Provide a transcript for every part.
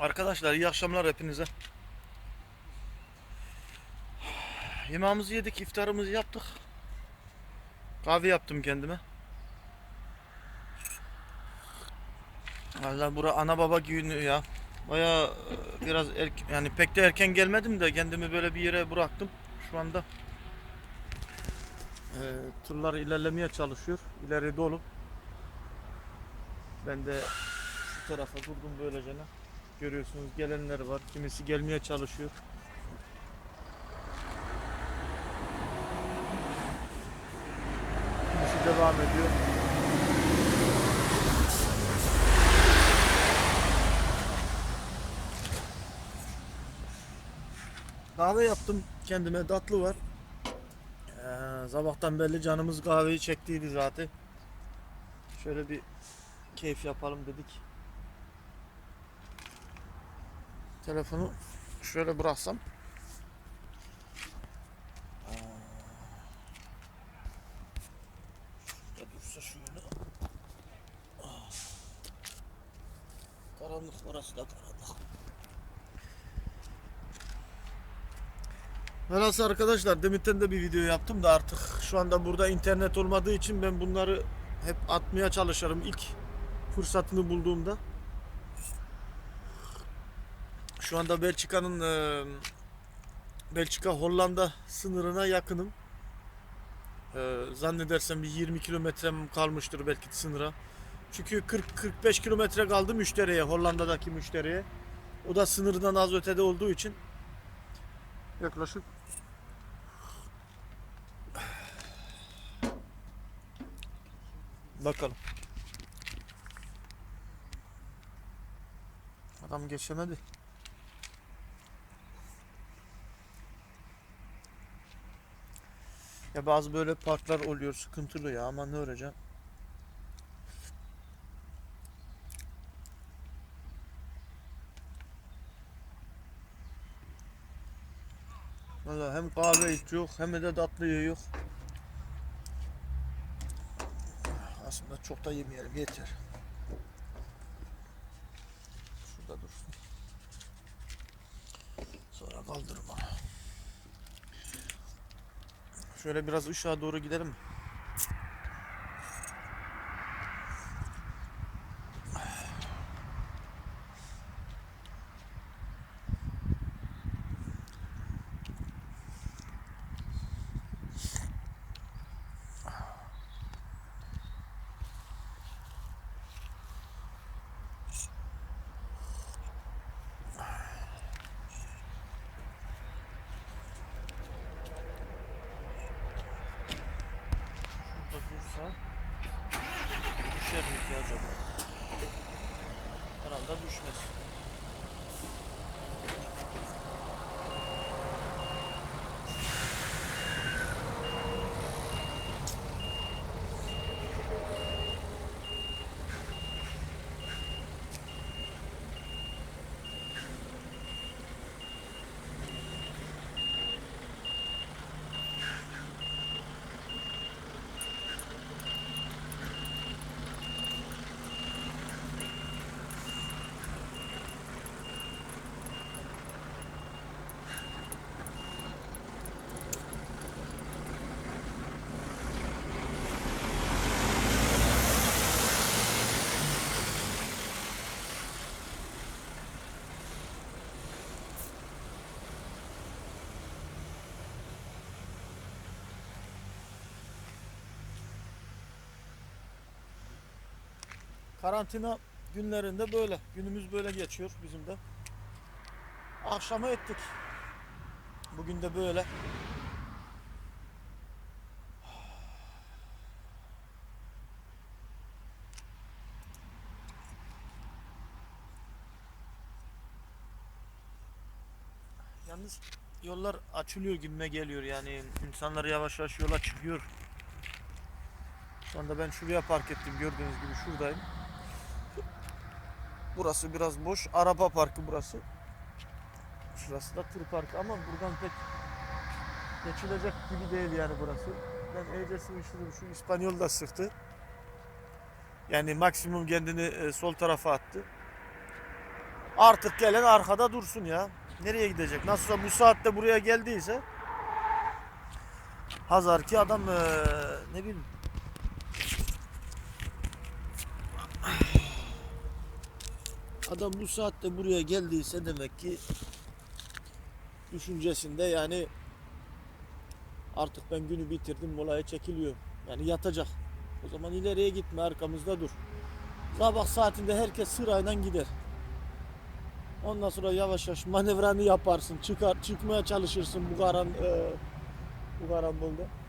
Arkadaşlar iyi akşamlar hepinize. Yemeğimizi yedik, iftarımızı yaptık. Kahve yaptım kendime. Vallahi bura ana baba günü ya. Baya e, biraz erken, yani pek de erken gelmedim de kendimi böyle bir yere bıraktım. Şu anda e, turlar ilerlemeye çalışıyor. İleri dolu. Ben de şu tarafa durdum böylece. Görüyorsunuz gelenler var. Kimisi gelmeye çalışıyor. Kimisi devam ediyor. Kahve yaptım kendime. Tatlı var. Ee, sabahtan belli canımız kahveyi çektiydi zaten. Şöyle bir keyif yapalım dedik. Telefonu şöyle bıraksam. Dursa şöyle. Karanlık orası da karanlık. Velhasıl arkadaşlar deminten de bir video yaptım da artık şu anda burada internet olmadığı için ben bunları hep atmaya çalışırım ilk fırsatını bulduğumda. Şu anda Belçika'nın e, Belçika Hollanda sınırına yakınım. E, zannedersem bir 20 kilometrem kalmıştır belki sınıra. Çünkü 40-45 kilometre kaldı müşteriye, Hollanda'daki müşteriye. O da sınırdan az ötede olduğu için yaklaşık Bakalım. Adam geçemedi. Ya bazı böyle parklar oluyor sıkıntılı ya ama ne olacak? Valla hem kahve içiyor hem de tatlı yiyor. Aslında çok da yemeyelim yeter. Şurada dursun. Sonra kaldırma. Şöyle biraz ışığa doğru gidelim mi? Şurada dursa düşer mi ki acaba? Herhalde düşmez. Karantina günlerinde böyle. Günümüz böyle geçiyor bizim de. Akşama ettik. Bugün de böyle. Yalnız yollar açılıyor gibime geliyor yani insanlar yavaş yavaş yola çıkıyor. Şu anda ben şuraya park ettim gördüğünüz gibi şuradayım. Burası biraz boş. Araba parkı burası. Şurası da tır parkı ama buradan pek geçilecek gibi değil yani burası. Ben iyice sıvıştırdım. Şu İspanyol da sıktı. Yani maksimum kendini e, sol tarafa attı. Artık gelen arkada dursun ya. Nereye gidecek? Nasılsa bu saatte buraya geldiyse Hazar ki adam eee, ne bileyim Adam bu saatte buraya geldiyse demek ki düşüncesinde yani artık ben günü bitirdim molaya çekiliyor. Yani yatacak. O zaman ileriye gitme arkamızda dur. Sabah saatinde herkes sırayla gider. Ondan sonra yavaş yavaş manevranı yaparsın. Çıkar, çıkmaya çalışırsın bu karan e, bu karambolda.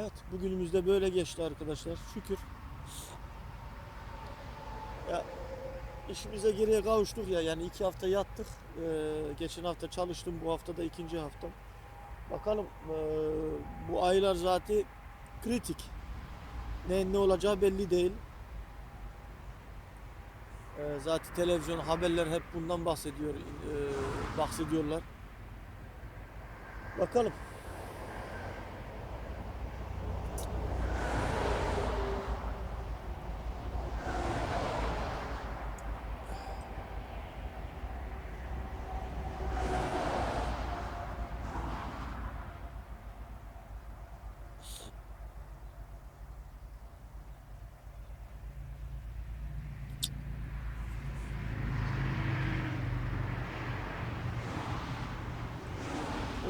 Evet, bugünümüzde böyle geçti arkadaşlar. Şükür. Ya işimize geriye kavuştuk ya. Yani iki hafta yattık. Ee, geçen hafta çalıştım. Bu hafta da ikinci haftam. Bakalım ee, bu aylar zaten kritik. Ne ne olacağı belli değil. Ee, zaten televizyon haberler hep bundan bahsediyor, ee, bahsediyorlar. Bakalım.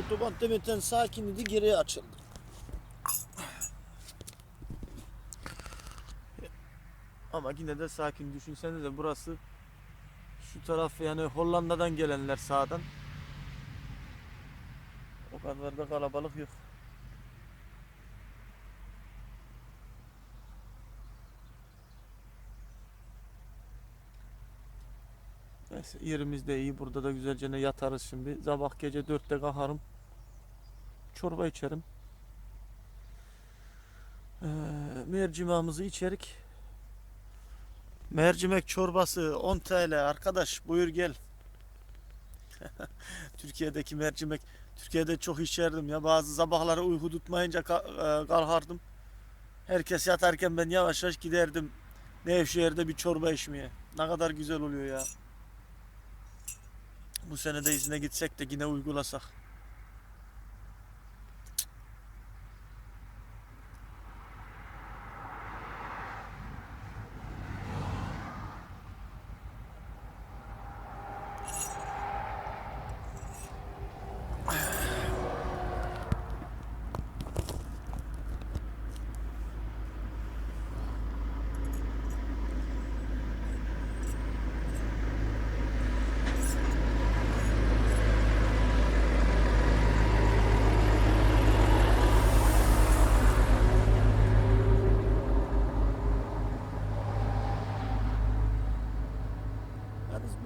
Otoban demeten sakin idi geriye açıldı. Ama yine de sakin düşünsenize de burası şu taraf yani Hollanda'dan gelenler sağdan. O kadar da kalabalık yok. Neyse yerimiz de iyi. Burada da güzelce yatarız şimdi. Sabah gece 4'te kalkarım. Çorba içerim. Ee, mercimağımızı içerik. Mercimek çorbası 10 TL arkadaş buyur gel. Türkiye'deki mercimek Türkiye'de çok içerdim ya bazı sabahları uyku tutmayınca e, kalkardım. Herkes yatarken ben yavaş yavaş giderdim Nevşehir'de bir çorba içmeye. Ne kadar güzel oluyor ya. Bu sene de izine gitsek de yine uygulasak.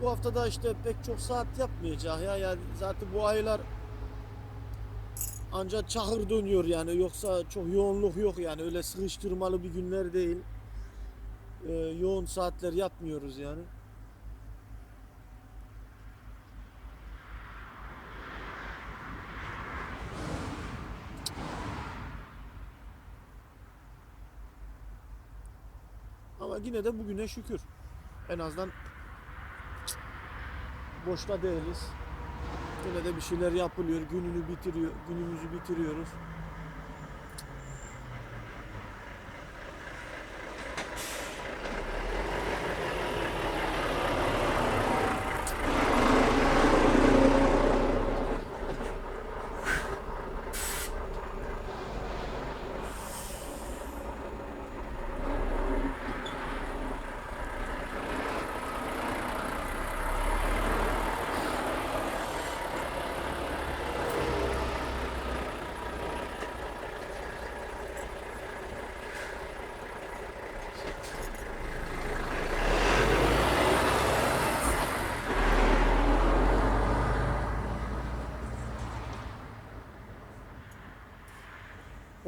Bu haftada işte pek çok saat yapmayacak ya yani zaten bu aylar ancak çahır dönüyor yani yoksa çok yoğunluk yok yani öyle sıkıştırmalı bir günler değil. Ee, yoğun saatler yapmıyoruz yani. Ama yine de bugüne şükür. En azından boşta değiliz. Yine de bir şeyler yapılıyor. Gününü bitiriyor. Günümüzü bitiriyoruz.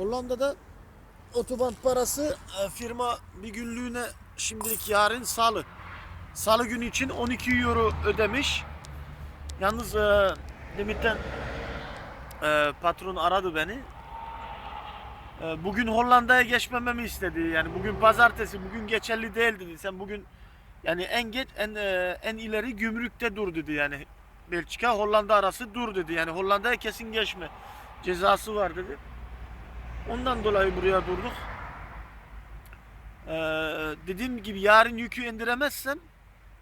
Hollanda'da otoban parası e, firma bir günlüğüne şimdilik yarın salı. Salı günü için 12 euro ödemiş. Yalnız e, limitten e, patron aradı beni. Ee, Bugün Hollanda'ya geçmememi istedi. Yani bugün pazartesi, bugün geçerli değil dedi. Sen bugün yani en geç en e, en ileri gümrükte dur dedi yani. Belçika Hollanda arası dur dedi. Yani Hollanda'ya kesin geçme. Cezası var dedi. Ondan dolayı buraya durduk. Ee, dediğim gibi yarın yükü indiremezsem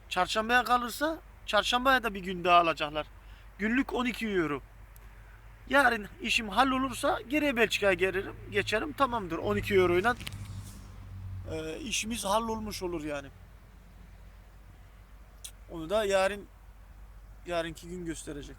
çarşambaya kalırsa çarşambaya da bir gün daha alacaklar. Günlük 12 euro. Yarın işim hallolursa geriye Belçika'ya gelirim, geçerim tamamdır 12 euroyla e, işimiz hallolmuş olur yani. Onu da yarın yarınki gün gösterecek.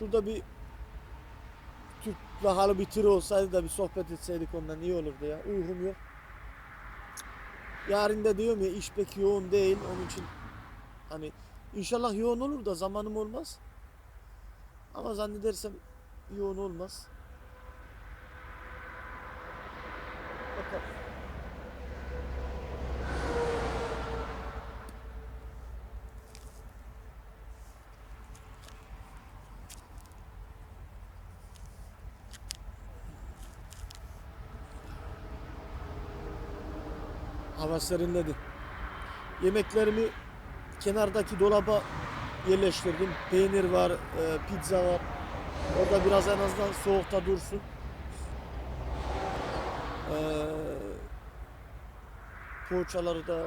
Şurada bir Türk lahalı bir tır olsaydı da bir sohbet etseydik ondan iyi olurdu ya. Uykum yok. Yarın da diyorum ya iş pek yoğun değil. Onun için hani inşallah yoğun olur da zamanım olmaz. Ama zannedersem yoğun olmaz. Bakalım. Hava serinledi. Yemeklerimi kenardaki dolaba yerleştirdim. Peynir var, e, pizza var. Orada biraz en azından soğukta dursun. Ee, poğaçaları da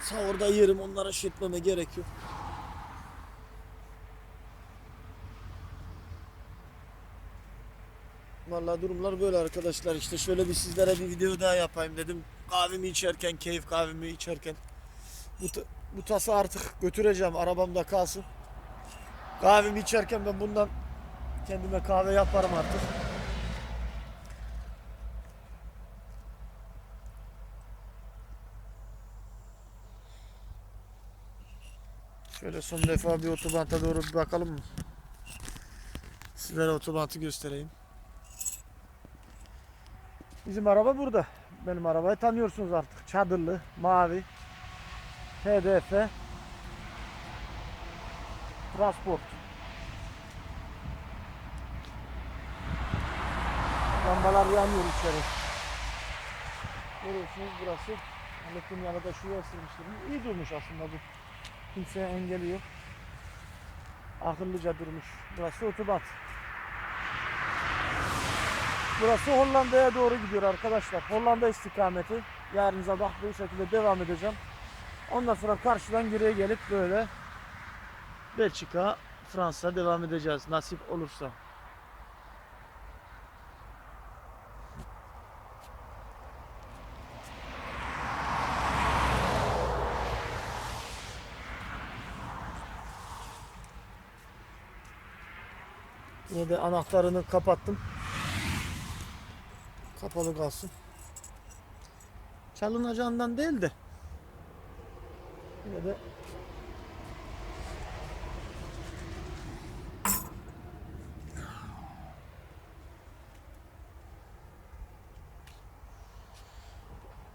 sahurda yerim. Onlara şey etmeme gerek yok. Vallahi durumlar böyle arkadaşlar. İşte şöyle bir sizlere bir video daha yapayım dedim. Kahvemi içerken, keyif kahvemi içerken. Bu, bu tası artık götüreceğim. Arabamda kalsın. Kahvemi içerken ben bundan kendime kahve yaparım artık. Şöyle son defa bir otobanta doğru bir bakalım mı? Sizlere otobantı göstereyim. Bizim araba burada. Benim arabayı tanıyorsunuz artık. Çadırlı, mavi. HDF. Transport. Lambalar yanıyor içeri. Görüyorsunuz burası. Anlattığım yanında şuraya sürmüştüm. İyi durmuş aslında bu. Kimseye engeli yok. Akıllıca durmuş. Burası otobat. Burası Hollanda'ya doğru gidiyor arkadaşlar. Hollanda istikameti. Yarın sabah bu şekilde devam edeceğim. Ondan sonra karşıdan geriye gelip böyle Belçika, Fransa devam edeceğiz nasip olursa. Yine de anahtarını kapattım. Kapalı kalsın. Çalınacağından değil de. Yine de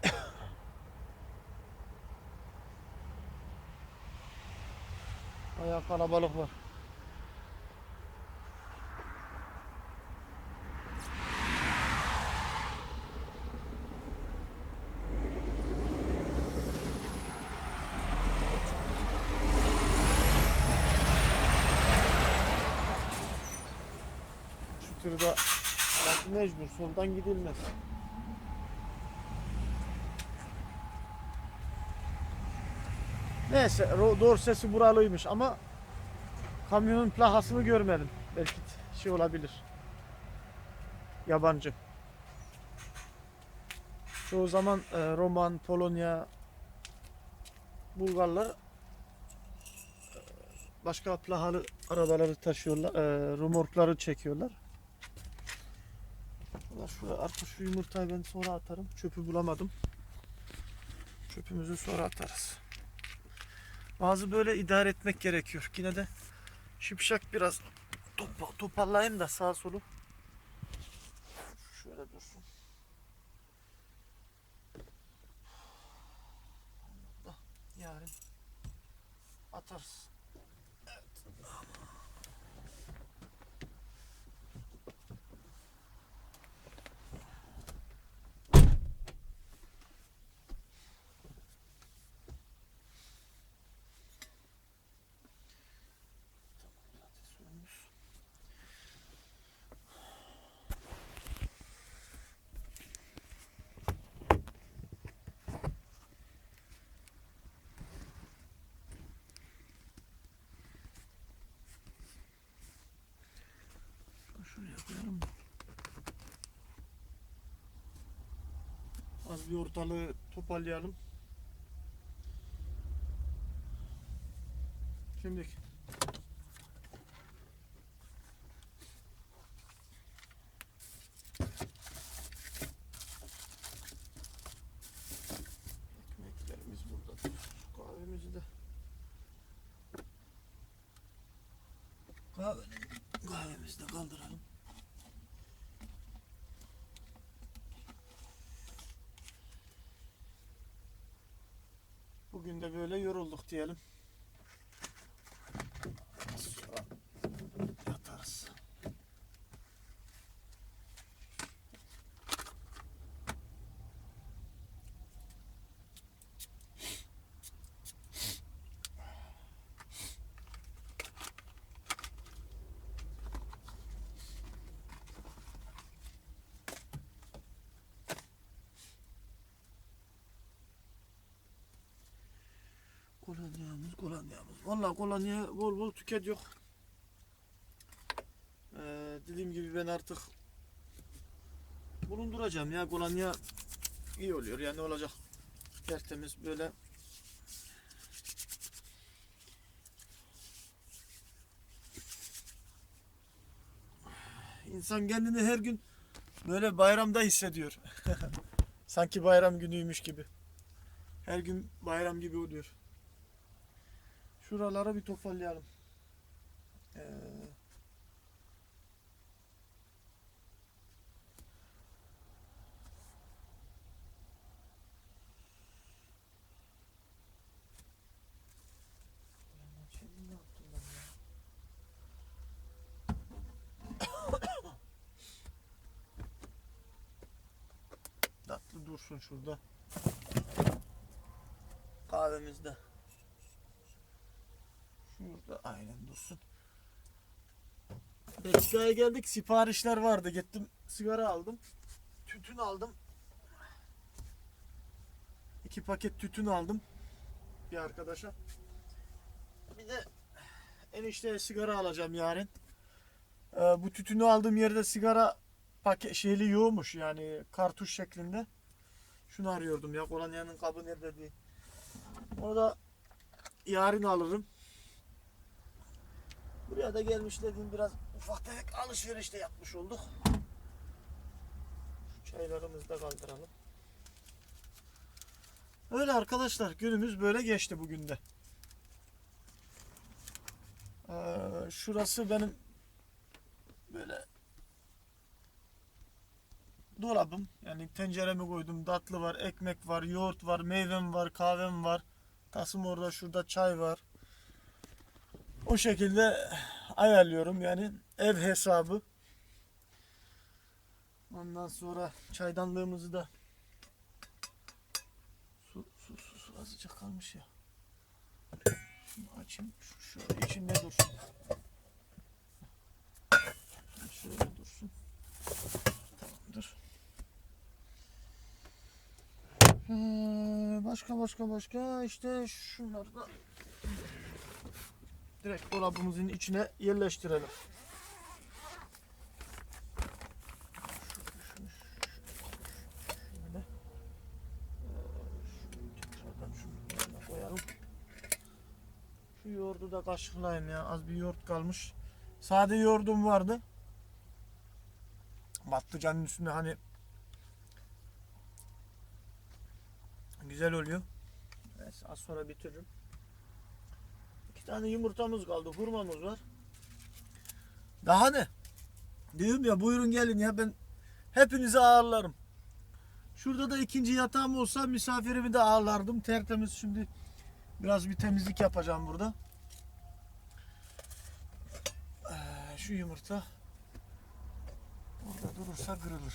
Bayağı kalabalık var. Tırda bak mecbur soldan gidilmez. Neyse ro- doğru sesi buralıymış ama kamyonun plakasını görmedim. Belki şey olabilir. Yabancı. Çoğu zaman e, Roman, Polonya, Bulgarlar e, başka plakalı arabaları taşıyorlar, e, remorkları çekiyorlar. Ulan şuraya artık şu yumurtayı ben sonra atarım. Çöpü bulamadım. Çöpümüzü sonra atarız. Bazı böyle idare etmek gerekiyor. Yine de şipşak biraz topa- toparlayayım da sağa solu. Şöyle dursun. Yarın atarız. Evet. Zaten suyumuz. Şuraya koyalım. Az bir ortalığı toparlayalım. Şimdi ekmeklerimiz burada. Kahvemizi de kahve, kahvemizi de kaldıralım. Bugün de böyle yorulduk diyelim. Sonra yatarız. Kolonyamız, kolonyamız. Vallahi kolonya bol bol tüketiyor. Ee, dediğim gibi ben artık bulunduracağım ya kolonya iyi oluyor yani olacak tertemiz böyle insan kendini her gün böyle bayramda hissediyor. Sanki bayram günüymüş gibi. Her gün bayram gibi oluyor. Şuralara bir toparlayalım. Ee? Tatlı dursun şurada. Kahvemizde. Şurada aynen dursun. Belçika'ya geldik. Siparişler vardı. Gittim sigara aldım. Tütün aldım. İki paket tütün aldım. Bir arkadaşa. Bir de enişteye sigara alacağım yarın. Ee, bu tütünü aldığım yerde sigara paket şeyli yoğumuş yani kartuş şeklinde. Şunu arıyordum ya kolonyanın kabı nerede diye. Onu da yarın alırım. Buraya da gelmiş dediğim biraz ufak tefek alışveriş de yapmış olduk. Şu çaylarımızı da kaldıralım. Öyle arkadaşlar günümüz böyle geçti bugün de. Ee, şurası benim böyle dolabım. Yani tenceremi koydum. Tatlı var, ekmek var, yoğurt var, meyvem var, kahvem var. Tasım orada şurada çay var. O şekilde ayarlıyorum yani ev hesabı. Ondan sonra çaydanlığımızı da su, su, su, su azıcık kalmış ya. Şunu açayım. Şu, şöyle içinde dursun. Şöyle dursun. Tamamdır. Ee, başka başka başka işte şunları da direkt dolabımızın içine yerleştirelim. Şöyle. Ee, şunu koyalım. Şu yoğurdu da kaşıklayayım ya. Az bir yoğurt kalmış. Sade yoğurdum vardı. Patlıcanın üstünde hani güzel oluyor. Evet, az sonra bitiririm. İki tane yumurtamız kaldı. Hurmamız var. Daha ne? Diyorum ya buyurun gelin ya ben hepinizi ağırlarım. Şurada da ikinci yatağım olsa misafirimi de ağırlardım. Tertemiz şimdi biraz bir temizlik yapacağım burada. Ee, Şu yumurta burada durursa kırılır.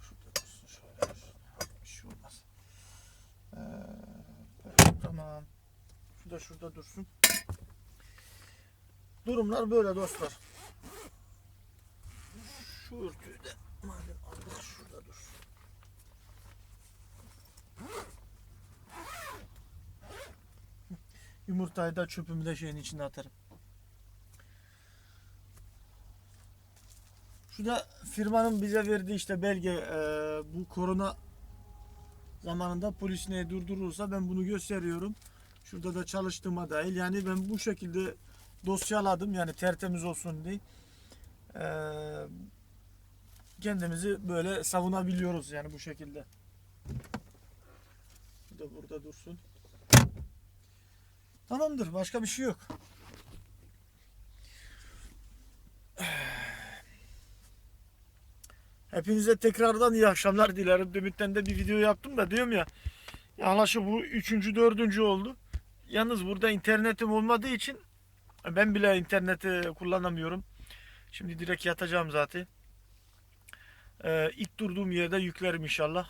Şurada dursun şöyle. Bir şey olmaz. Ee, tamam. Da şurada dursun. Durumlar böyle dostlar. Şu örtüyü de madem aldık şurada dursun. Yumurtayı da çöpümü de şeyin içine atarım. Şu da firmanın bize verdiği işte belge e, bu korona zamanında polis neye durdurursa ben bunu gösteriyorum. Şurada da çalıştığıma dahil. Yani ben bu şekilde dosyaladım yani tertemiz olsun diye. E, kendimizi böyle savunabiliyoruz yani bu şekilde. Bu da burada dursun. Tamamdır. Başka bir şey yok. Hepinize tekrardan iyi akşamlar dilerim. Demit'ten de bir video yaptım da diyorum ya. Yaklaşık bu üçüncü, dördüncü oldu. Yalnız burada internetim olmadığı için ben bile interneti kullanamıyorum. Şimdi direkt yatacağım zaten. Ee, ilk durduğum yerde yüklerim inşallah.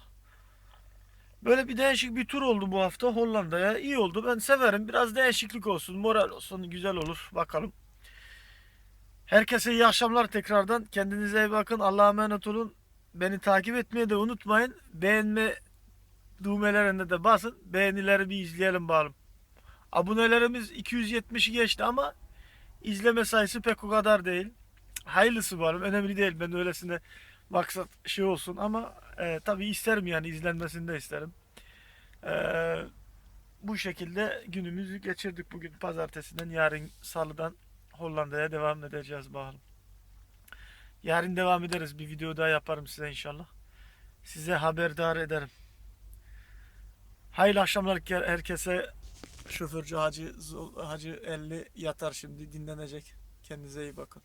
Böyle bir değişik bir tur oldu bu hafta Hollanda'ya. İyi oldu. Ben severim. Biraz değişiklik olsun, moral olsun, güzel olur. Bakalım. Herkese iyi akşamlar tekrardan. Kendinize iyi bakın. Allah'a emanet olun. Beni takip etmeyi de unutmayın. Beğenme düğmelerine de basın. Beğenileri bir izleyelim bakalım. Abonelerimiz 270'i geçti ama izleme sayısı pek o kadar değil. Hayırlısı bakalım. Önemli değil. Ben öylesine maksat şey olsun ama e, tabii isterim yani izlenmesini de isterim. E, bu şekilde günümüzü geçirdik bugün pazartesinden yarın salıdan Hollanda'ya devam edeceğiz bakalım. Yarın devam ederiz. Bir video daha yaparım size inşallah. Size haberdar ederim. Hayırlı akşamlar herkese. Şoförcü Hacı Hacı 50 yatar şimdi dinlenecek. Kendinize iyi bakın.